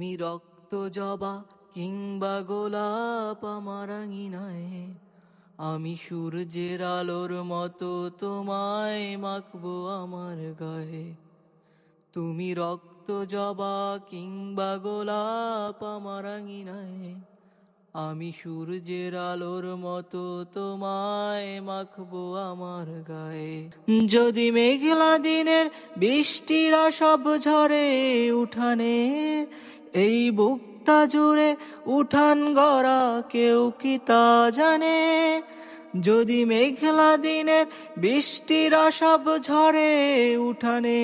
তুমি রক্ত জবা কিংবা গোলাপ আমার আঙিনায় আমি সূর্যের আলোর মতো তোমায় মাখবো আমার গায়ে। তুমি রক্ত জবা কিংবা গোলাপ আমার আঙিনায় আমি সূর্যের আলোর মতো তোমায় মাখবো আমার গায়ে। যদি মেঘলা দিনের বৃষ্টিরা সব ঝরে উঠানে এই বুকটা জুড়ে উঠান গড়া কেউ কি তা জানে? যদি মেঘলা দিনের বৃষ্টির সব ঝরে উঠানে,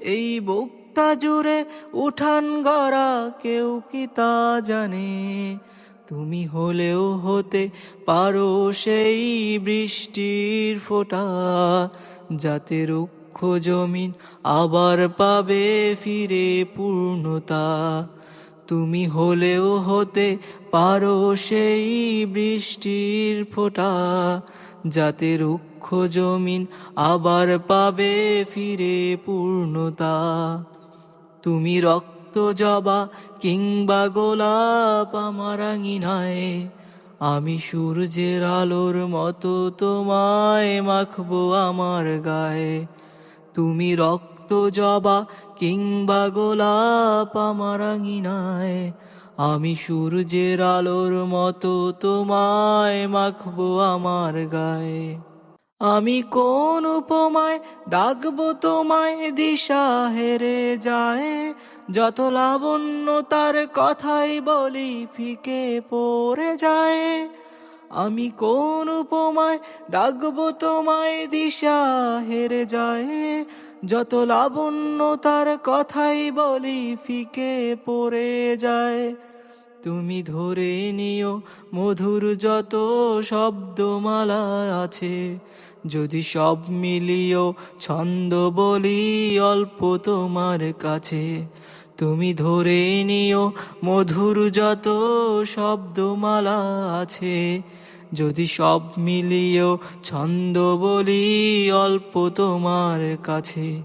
এই বুকটা জুড়ে উঠান গড়া কেউ কি তা জানে? তুমি হলেও হতে পারো সেই বৃষ্টির ফোঁটা, যাতে রুক্ষ জমিন আবার পাবে ফিরে পূর্ণতা। তুমি হলেও হতে পারো সেই বৃষ্টির ফোঁটা, যাতে রুক্ষ জমিন আবার পাবে ফিরে পূর্ণতা। তুমি রক্ত জবা কিংবা গোলাপ আমার আঙিনায়, আমি সূর্যের আলোর মতো তোমায় মাখবো আমার গায়ে। তুমি রক্ত জবা কিংবা গোলাপ আমার আঙিনায় আমি সূর্যের আলোর মতো তোমায় মাখবো আমার গায়ে। আমি কোন উপমায় ডাকবো তোমায় দিশা হেরে যায়, যত লাবণ্য তার কথাই বলি ফিকে পড়ে যায়। আমি কোন উপমায় ডাকবো তোমায় দিশা হেরে যায় যত লাবণ্য তার কথাই বলি ফিকে পড়ে যায়। তুমি ধরে নিও মধুর যত শব্দমালা আছে। যদি সব মিলিও ছন্দ বলি অল্প তোমার কাছে। তুমি ধরে নিও মধুর যত শব্দমালা আছে। যদি সব মিলিও ছন্দ বলি অল্প তোমার কাছে।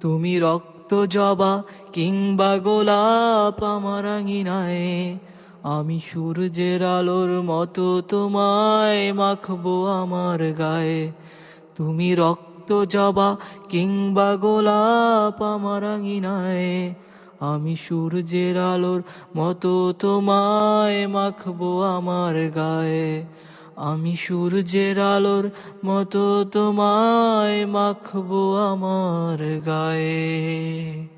তুমি রক্ত জবা কিংবা গোলাপ আমার আঙিনায়। আমি সূর্যের আলোর মতো তোমায় মাখবো আমার গায়ে। তুমি রক্ত জবা কিংবা গোলাপ আমার আঙিনায়। আমি সূর্যের আলোর মতো তোমায় মাখবো আমার গায়ে। আমি সূর্যের আলোর মতো তোমায় মাখবো আমার গায়ে।